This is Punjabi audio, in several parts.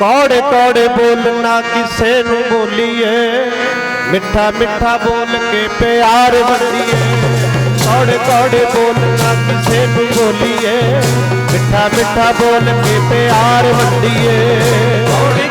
ਕੌੜੇ ਕੌੜੇ ਬੋਲਣਾ ਕਿਸੇ ਨੂੰ ਬੋਲੀਏ ਮਿੱਠਾ ਮਿੱਠਾ ਬੋਲ ਕੇ ਪਿਆਰ ਵੰਡੀਏ ਕੌੜੇ ਕੌੜੇ ਬੋਲਣਾ ਕਿਸੇ ਨੂੰ ਬੋਲੀਏ ਮਿੱਠਾ ਮਿੱਠਾ ਬੋਲ ਕੇ ਪਿਆਰ ਵੰਡੀਏ ਕੌੜੇ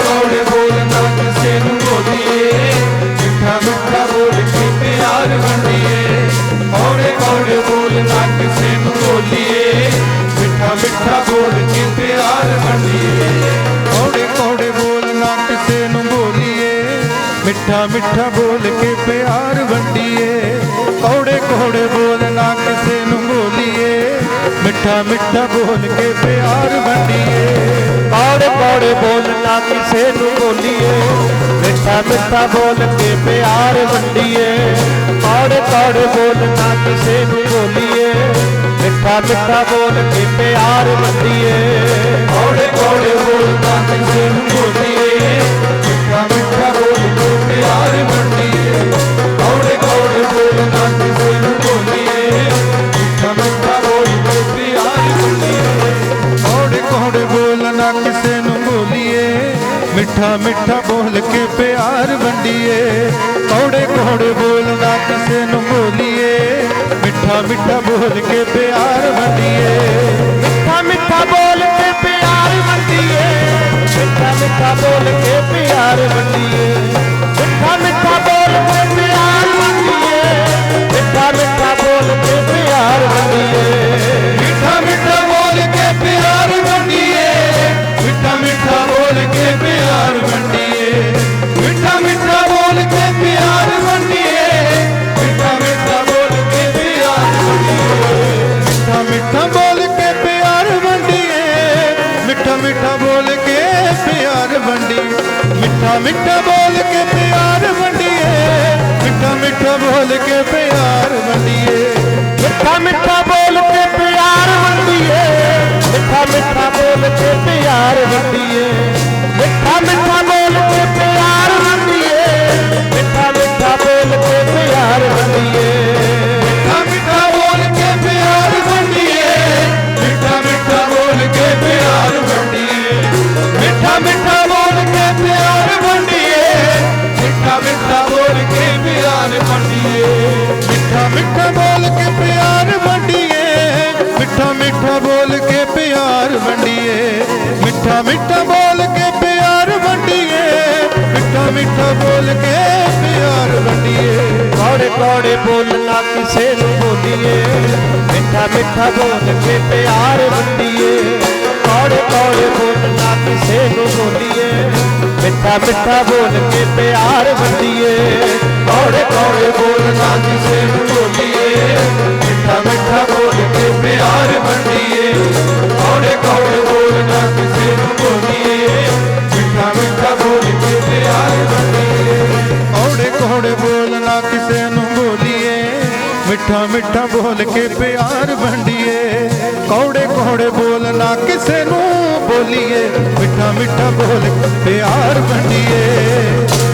ਮਿੱਠਾ ਮਿੱਠਾ ਬੋਲ ਕੇ ਪਿਆਰ ਵੰਡੀਏ। ਕੌੜੇ ਕੌੜੇ ਬੋਲਣਾ ਕਿਸੇ ਨੂੰ ਬੋਲੀਏ। ਮਿੱਠਾ ਮਿੱਠਾ ਬੋਲ ਕੇ ਪਿਆਰ ਵੰਡੀਏ। ਕੌੜੇ ਕੌੜੇ ਬੋਲਣਾ ਕਿਸੇ ਨੂੰ ਬੋਲੀਏ। ਮਿੱਠਾ ਮਿੱਠਾ ਬੋਲ ਕੇ ਪਿਆਰ ਵੰਡੀਏ। ਕੌੜੇ ਕੌੜੇ ਬੋਲਣਾ ਕਿਸੇ ਨੂੰ ਬੋਲੀਏ। ਮਿੱਠਾ ਮਿੱਠਾ ਬੋਲ ਕੇ ਪਿਆਰ ਵੰਡੀਏ। ਕੌੜੇ ਕੌੜੇ ਮਿੱਠਾ ਮਿੱਠਾ ਬੋਲ ਕੇ ਪਿਆਰ ਵੰਡੀਏ। ਕੌੜੇ ਕੌੜੇ ਬੋਲਣਾ ਕਿਸੇ ਨੂੰ ਬੋਲੀਏ ਮਿੱਠਾ ਮਿੱਠਾ ਬੋਲ ਕੇ ਪਿਆਰ ਵੰਡੀਏ। ਮਿੱਠਾ ਮਿੱਠਾ ਬੋਲ ਕੇ ਪਿਆਰ ਵੰਡੀਏ। ਮਿੱਠਾ ਮਿੱਠਾ ਬੋਲ ਕੇ ਪਿਆਰ ਵੰਡੀਏ। ਮਿੱਠਾ ਮਿੱਠਾ ਬੋਲ ਕੇ ਪਿਆਰ ਵੰਡੀਏ। ਮਿੱਠਾ ਮਿੱਠਾ ਬੋਲ ਕੇ ਪਿਆਰ ਵੰਡੀਏ। ਮਿੱਠਾ ਮਿੱਠਾ ਬੋਲ ਕੇ ਪਿਆਰ ਵੰਡੀਏ। ਮਿੱਠਾ ਮਿੱਠਾ ਬੋਲ ਕੇ ਪਿਆਰ ਵੰਡੀਏ। ਮਿੱਠਾ ਮਿੱਠਾ ਬੋਲ ਕੇ ਪਿਆਰ ਵੰਡੀਏ। ਮਿੱਠਾ ਮਿੱਠਾ ਬੋਲ ਕੇ ਪਿਆਰ ਵੰਡੀਏ। ਮਿੱਠਾ ਮਿੱਠਾ ਬੋਲ ਕੇ ਪਿਆਰ ਵੰਡੀਏ। ਮਿੱਠਾ ਮਿੱਠਾ ਬੋਲ ਕੇ ਪਿਆਰ ਵੰਡੀਏ। बोल के प्यार मंडिए। मिठा मिठा बोल के प्यार मंडिए। मिठा मिठा बोल के प्यार मंडिए। मिठा मिठा बोल के प्यार मंडिए। मिठा मिठा बोल के प्यार मंडिए। कौड़े कौड़े बोलना किसे बोलिए। मिठा मिठा बोल के प्यार मंडिए। कौड़े कौड़े ਮਿੱਠਾ ਮਿੱਠਾ ਬੋਲ ਕੇ ਪਿਆਰ ਵੰਡੀਏ। ਕੌੜੇ ਕੌੜੇ ਬੋਲਣਾ ਕਿਸੇ ਨੂੰ ਬੋਲੀਏ ਮਿੱਠਾ ਮਿੱਠਾ ਬੋਲ ਕੇ ਪਿਆਰ ਵੰਡੀਏ। ਕੌੜੇ ਕੌੜੇ ਬੋਲਣਾ ਕਿਸੇ ਨੂੰ ਬੋਲੀਏ ਮਿੱਠਾ ਮਿੱਠਾ ਬੋਲ ਕੇ ਪਿਆਰ ਵੰਡੀਏ। ਕੌੜੇ ਕੌੜੇ ਬੋਲਣਾ ਕਿਸੇ ਨੂੰ ਬੋਲੀਏ ਮਿੱਠਾ ਮਿੱਠਾ ਬੋਲ ਕੇ ਪਿਆਰ ਵੰਡੀਏ। ਕੌੜੇ ਕੌੜੇ ਬੋਲਣਾ ਕਿਸੇ ਨੂੰ ਬੋਲੀਏ ਮਿੱਠਾ ਮਿੱਠਾ ਬੋਲ ਕੇ ਪਿਆਰ ਵੰਡੀਏ।